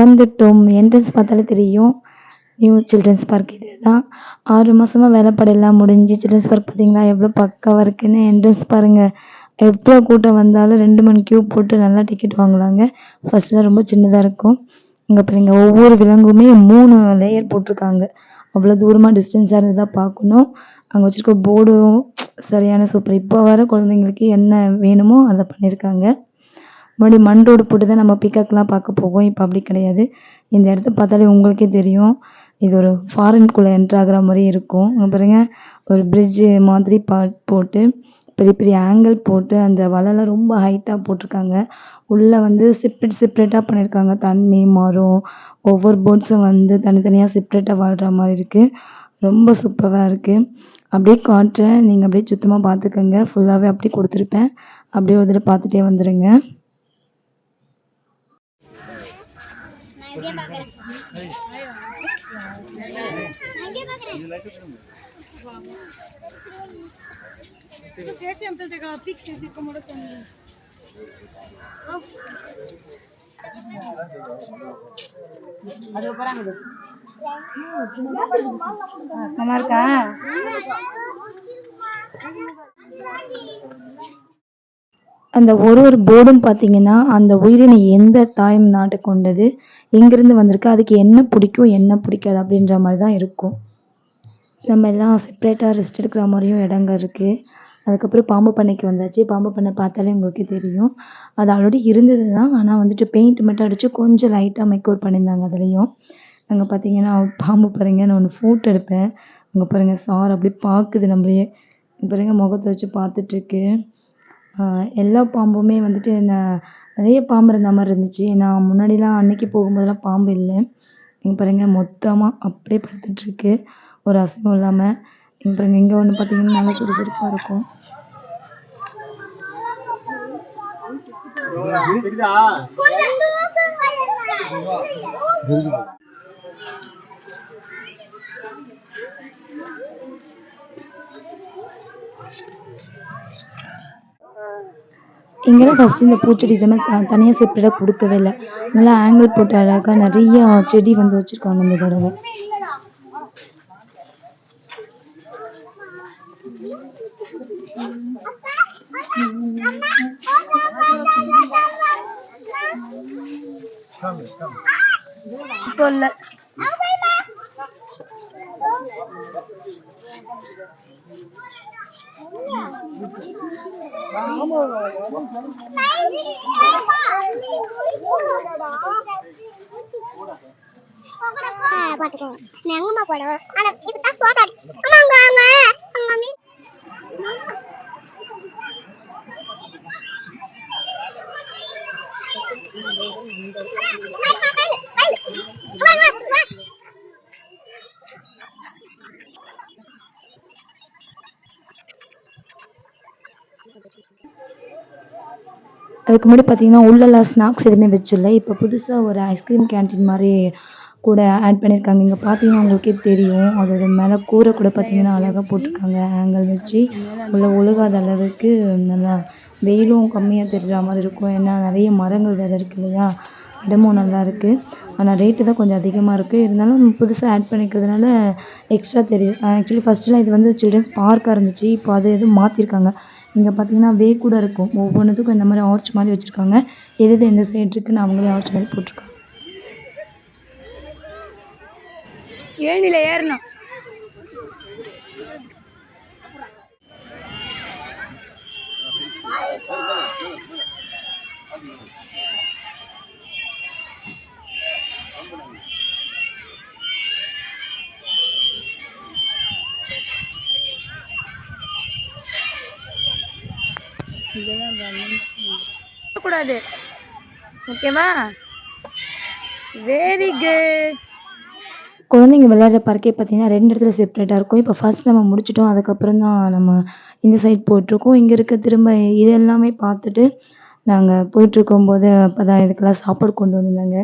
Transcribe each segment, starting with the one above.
வந்துட்டோம். என்ட்ரன்ஸ் பார்த்தாலே தெரியும். நியூ சில்ட்ரன்ஸ் பார்க் இது தான் ஆறு மாதமாக வேலைப்பாடெல்லாம் முடிஞ்சு சில்ட்ரன்ஸ் பார்க் பார்த்தீங்களா? எவ்வளோ பக்காவாக இருக்குன்னு என்ட்ரன்ஸ் பாருங்கள் எவ்வளோ கூட்டம் வந்தாலும் ரெண்டு மணி கியூ போட்டு நல்லா டிக்கெட் வாங்கலாங்க. ஃபர்ஸ்ட்லாம் ரொம்ப சின்னதாக இருக்கும். இங்கே பாருங்க ஒவ்வொரு விலங்குமே மூணு லேயர் போட்டிருக்காங்க. அவ்வளோ தூரமாக டிஸ்டன்ஸாக இருந்து தான் பார்க்கணும். அங்கே வச்சுருக்க போர்டும் சரியான சூப்பர் இப்போ வர குழந்தைங்களுக்கு என்ன வேணுமோ அதை பண்ணியிருக்காங்க. முன்னாடி மண் ரோடு போட்டு தான் நம்ம பீகாக்லாம் பார்க்க போவோம். இப்போ அப்படி கிடையாது. இந்த இடத்த பார்த்தாலே உங்களுக்கே தெரியும். இது ஒரு ஃபாரின்குள்ளே என்ட்ரு மாதிரி இருக்கும். இங்கே பாருங்க ஒரு பிரிட்ஜு மாதிரி பா போட்டு பெரிய பெரிய ஆங்கிள் போட்டு அந்த வலைலாம் ரொம்ப ஹைட்டாக போட்டிருக்காங்க. உள்ளே வந்து செப்ரேட் செப்ரேட்டாக பண்ணியிருக்காங்க. தண்ணி மரம் ஒவ்வொரு போட்ஸும் வந்து தனித்தனியாக செப்ரேட்டாக வாழ்கிற மாதிரி இருக்குது ரொம்ப சூப்பராக இருக்குது அப்படியே காட்டுறேன் நீங்கள் அப்படியே சுத்தமாக பார்த்துக்கோங்க. ஃபுல்லாகவே அப்படியே கொடுத்துருப்பேன். அப்படியே ஒரு தடவை பார்த்துட்டே வந்துடுங்க நான் இங்கே பார்க்குறேன் நான் இங்கே பார்க்குறேன் చేసి ఎంత పిక్ చేసి ఇక్కడ కూడా సంది நல்லா இருக்கா அந்த ஒரு ஒரு போர்டும் பார்த்தீங்கன்னா அந்த உயிரினை எந்த தாய் நாட்டை கொண்டது எங்கேருந்து வந்திருக்கு அதுக்கு என்ன பிடிக்கும் என்ன பிடிக்காது அப்படின்ற மாதிரி தான் இருக்கும். நம்ம எல்லாம் செப்ரேட்டாக ரெஸ்ட் எடுக்கிற மாதிரியும் இடங்க இருக்குது அதுக்கப்புறம் பாம்பு பண்ணைக்கு வந்தாச்சு. பாம்பு பண்ணை பார்த்தாலே உங்களுக்கே தெரியும். அது ஆல்ரெடி இருந்தது தான் ஆனால் வந்துட்டு பெயிண்ட் மட்டும் அடித்து கொஞ்சம் லைட்டாக மெக்கோர் பண்ணியிருந்தாங்க அதுலேயும். அங்கே பார்த்தீங்கன்னா பாம்பு பாருங்க நான் ஒன்று ஃபோட்டோ எடுப்பேன். அங்கே பாருங்கள் சார் அப்படியே பார்க்குது நம்மளையே. பாருங்கள் பாருங்க முகத்தை வச்சு பார்த்துட்ருக்கு எல்லா பாம்புமே வந்துட்டு நான் நிறைய பாம்பு இருந்த மாதிரி இருந்துச்சு. நான் முன்னாடிலாம் அன்னைக்கு போகும்போதெல்லாம் பாம்பு இல்லை. இங்கே பாருங்க மொத்தமாக அப்படியே படுத்துட்ருக்கு ஒரு அசைவும் இல்லாமல் இங்கே பாருங்க இங்கே ஒன்று பார்த்தீங்கன்னா நல்லா சுறுசுறுப்பாக இருக்கும். இங்கெல்லாம் ஃபஸ்ட்டு இந்த பூச்செடி இதெல்லாம் தனியாக செப்பரேட்டாக கொடுக்கவே இல்லை. நல்லா ஆங்கிள் போட்டு அழகாக நிறைய செடி வந்து வச்சுருக்காங்க இந்த தடவை. இப்போ பாத்துக்கோங்க பார்த்துக்கோ நான் எங்கம்மா போடுவோம் ஆனா இப்போ தான் போகாது ஆமாங்க அங்க அங்க மீன் அதுக்கு முன்னாடி பார்த்தீங்கன்னா உள்ளெல்லாம் ஸ்நாக்ஸ் எதுவுமே வச்சில்ல இப்போ புதுசாக ஒரு ஐஸ்கிரீம் கேண்டீன் மாதிரி கூட ஆட் பண்ணியிருக்காங்க இங்கே பார்த்தீங்கன்னா உங்களுக்கே தெரியும். அதோட மேலே கூரை கூட பார்த்தீங்கன்னா அழகாக போட்டிருக்காங்க. ஆங்கிள் வச்சு உள்ள ஒழுகாத அளவுக்கு நல்லா வெயிலும் கம்மியாக தெரிகிற மாதிரி இருக்கும். ஏன்னா நிறைய மரங்கள் வேறு இருக்கு இல்லையா? இடமும் நல்லா இருக்குது ஆனால் ரேட்டு தான் கொஞ்சம் அதிகமாக இருக்குது இருந்தாலும் புதுசாக ஆட் பண்ணிக்கிறதுனால எக்ஸ்ட்ரா தெரியுது ஆக்சுவலி ஃபஸ்ட்டுலாம் இது வந்து சில்ட்ரன்ஸ் பார்க்காக இருந்துச்சு. இப்போ அது எதுவும் மாற்றிருக்காங்க இங்கே பார்த்தீங்கன்னா வே கூட இருக்கும். ஒவ்வொன்றுத்துக்கும் இந்த மாதிரி ஆர்ச் மாதிரி வச்சுருக்காங்க. எது எது எந்த சைடு இருக்குன்னு அவங்களே ஆர்ச் மாதிரி போட்டிருக்காங்க. ஏழில் ஏறணும். கூடாது. ஓகேவா? வெரி குட் குழந்தைங்க விளையாடுற பார்க்கே பார்த்தீங்கன்னா ரெண்டு இடத்துல செப்பரேட்டாக இருக்கும். இப்போ ஃபர்ஸ்ட் நம்ம முடிச்சிட்டோம் அதுக்கப்புறம் தான் நம்ம இந்த சைட் போயிட்டுருக்கோம். இங்கே இருக்க திரும்ப இது எல்லாமே பார்த்துட்டு நாங்கள் போயிட்டுருக்கும்போது அப்போ தான் இதுக்கெல்லாம் சாப்பாடு கொண்டு வந்திருந்தாங்க.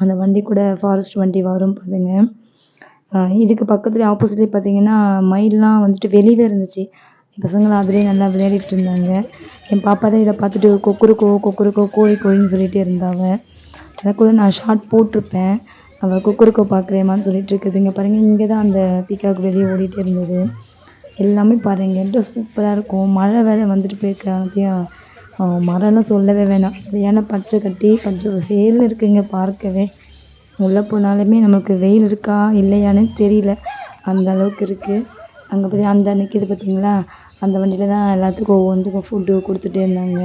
அந்த வண்டி கூட ஃபாரஸ்ட் வண்டி வரும் பாருங்க. இதுக்கு பக்கத்துலேயே ஆப்போசிட்லேயே பார்த்தீங்கன்னா மயில்லாம் வந்துட்டு வெளியவே இருந்துச்சு. பசங்களாம் அதுலேயே நல்லா விளையாடிட்டு இருந்தாங்க. என் பாப்பா தான் இதை பார்த்துட்டு கொக்குருக்கோ கொக்குருக்கோ கோழி கோழின்னு சொல்லிகிட்டே இருந்தாங்க அதை கூட நான் ஷார்ட் போட்டிருப்பேன். அவள் கொக்குருக்கோ பார்க்குறேம்மான்னு சொல்லிட்டு இருக்குது. இங்கே பாருங்கள் இங்கே தான் அந்த பீகாக் வெளியே ஓடிட்டே இருந்தது. எல்லாமே பாருங்கள் என்கிட்ட சூப்பராக இருக்கும். மழை வேறு வந்துட்டு போயிருக்காங்க மரம்லாம் சொல்லவே வேணாம். சரியான பச்சை கட்டி பச்சை சேரில் இருக்குங்க பார்க்கவே. உள்ளே போனாலுமே நமக்கு வெயில் இருக்கா இல்லையான்னு தெரியல. அந்த அளவுக்கு இருக்குது அங்கே போய் அந்த நிற்கிது பார்த்தீங்களா அந்த வண்டியில் தான் எல்லாத்துக்கும் ஒவ்வொன்றுக்கும் ஃபுட்டு கொடுத்துட்டே இருந்தாங்க.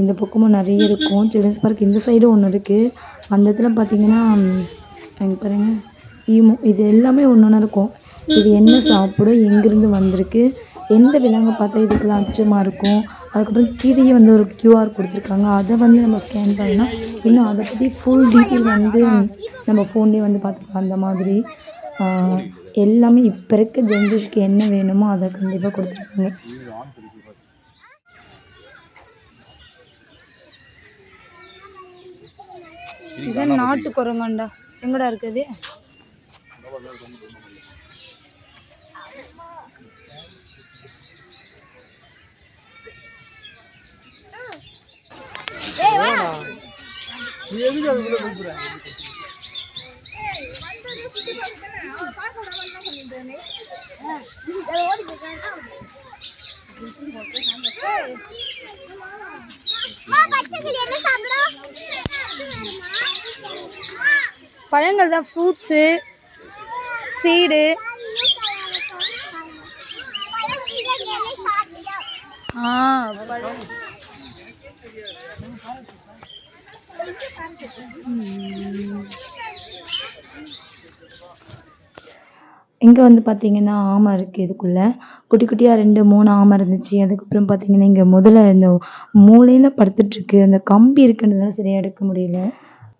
இந்த பக்கமும் நிறைய இருக்கும். சில்ட்ரன்ஸ் பார்க் இந்த சைடும் ஒன்று இருக்குது அந்த இடத்துல பார்த்தீங்கன்னா அங்கே பாருங்க. ஈமோ இது எல்லாமே ஒன்று ஒன்று இருக்கும். இது என்ன சாப்பிடும் எங்கேருந்து வந்திருக்கு? எந்த விலங்கை பார்த்தா இதுக்கெல்லாம் அச்சமாக இருக்கும்? அதுக்கப்புறம் கீழே வந்து ஒரு க்யூஆர் கொடுத்துருக்காங்க. அதை வந்து நம்ம ஸ்கேன் பண்ணால் இன்னும் அதை பற்றி ஃபுல் டீட்டெயில் வந்து நம்ம ஃபோன்லேயே வந்து பார்த்துக்கலாம். அந்த மாதிரி எல்லாமே இப்போ இருக்க ஜென்ரேஷனுக்கு என்ன வேணுமோ அதை கண்டிப்பாக கொடுத்துருக்காங்க. இதான் நாட்டு குரங்காண்டா. எங்கடா இருக்குது அம்மா, பச்சை கிளி என்ன சாப்பிடும் பழங்கள் தான் ஃப்ரூட்ஸு சீடு ஆ பழம். இங்கே வந்து பார்த்தீங்கன்னா ஆமை இருக்குது இதுக்குள்ளே. குட்டி குட்டியாக ரெண்டு மூணு ஆமை இருந்துச்சு. அதுக்கப்புறம் பார்த்தீங்கன்னா இங்கே முதல்ல இந்த மூளையில் படுத்துட்ருக்கு அந்த கம்பி இருக்குன்றதால சரியாக எடுக்க முடியல.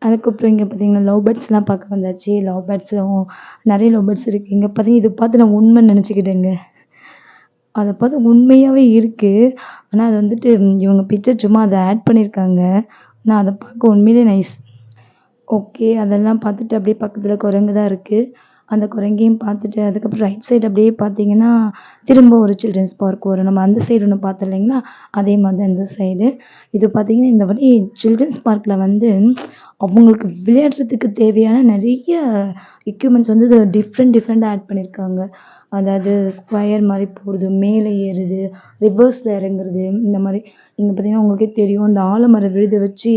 அதுக்கப்புறம் இங்கே பார்த்தீங்கன்னா லவ் பேர்ட்ஸ்லாம் பார்க்க வந்தாச்சு. லவ் பேர்ட்ஸும் நிறைய லவ் பேர்ட்ஸ் இருக்குது இங்கே பார்த்தீங்கன்னா இது பார்த்து நான் உண்மைன்னு நினச்சிக்கிட்டேங்க. அதை பார்த்து உண்மையாகவே இருக்குது ஆனால் அது வந்துட்டு இவங்க பிக்சர் சும்மா அதை ஆட் பண்ணியிருக்காங்க. ஆனால் அதை பார்க்க உண்மையிலே நைஸ் ஓகே அதெல்லாம் பார்த்துட்டு அப்படியே பக்கத்தில் குரங்கு தான் இருக்குது அந்த குரங்கையும் பார்த்துட்டு அதுக்கப்புறம் ரைட் சைடு அப்படியே பார்த்தீங்கன்னா திரும்ப ஒரு சில்ட்ரன்ஸ் பார்க் வரும். நம்ம அந்த சைடு ஒன்று பார்த்தோம் இல்லைங்களா? அதே மாதிரி அந்த இந்த சைடு இது பார்த்தீங்கன்னா இந்த மாதிரி சில்ட்ரன்ஸ் பார்க்கில் வந்து அவங்களுக்கு விளையாடுறதுக்கு தேவையான நிறைய எக்யூப்மெண்ட்ஸ் வந்து இது டிஃப்ரெண்ட் டிஃப்ரெண்ட்டாக ஆட் பண்ணியிருக்காங்க அதாவது ஸ்கொயர் மாதிரி போகிறது மேலே ஏறுது ரிவர்ஸில் இறங்குறது இந்த மாதிரி. இங்கே பார்த்தீங்கன்னா உங்களுக்கே தெரியும் இந்த ஆலமர விழுத வச்சு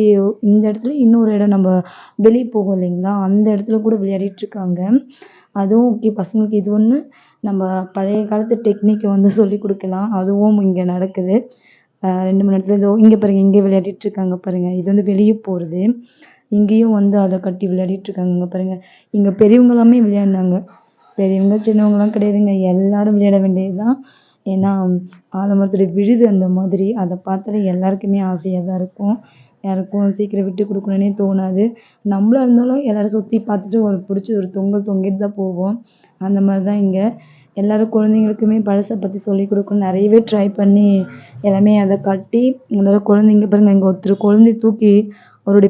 இந்த இடத்துல இன்னொரு இடம் நம்ம வெளியே போகும் இல்லைங்களா? அந்த இடத்துல கூட விளையாடிட்டுருக்காங்க அதுவும் ஓகே பசங்களுக்கு இது ஒன்று நம்ம பழைய காலத்து டெக்னிக்கை வந்து சொல்லிக் கொடுக்கலாம். அதுவும் இங்கே நடக்குது. ரெண்டு மணி நேரத்தில் இதோ இங்கே பாருங்கள் இங்கே விளையாடிட்டு இருக்காங்க இது வந்து வெளியே போகிறது இங்கேயும் வந்து அதை கட்டி விளையாடிட்டு இருக்காங்க இங்கே இங்கே பெரியவங்க எல்லாமே விளையாடினாங்க. பெரியவங்க சின்னவங்கலாம் கிடையாதுங்க. எல்லாரும் விளையாட வேண்டியது தான் ஏன்னா ஆலமரத்தில் விழுது அந்த மாதிரி. அதை பார்த்தாலே எல்லாருக்குமே ஆசையாக தான் இருக்கும். யாருக்கும் சீக்கிரம் விட்டு கொடுக்கணுன்னே தோணாது. நம்மளா இருந்தாலும் எல்லாரும் சுற்றி பார்த்துட்டு ஒரு பிடிச்ச ஒரு தொங்கல் தொங்கிட்டு தான் போவோம். அந்த மாதிரி தான் இங்கே. எல்லாரும் குழந்தைங்களுக்குமே பழசை பற்றி சொல்லிக் கொடுக்கணும் நிறையவே ட்ரை பண்ணி எல்லாமே அதை கட்டி எல்லாரும் குழந்தைங்க பாருங்கள் இங்கே ஒருத்தர் குழந்தைய தூக்கி அவருடைய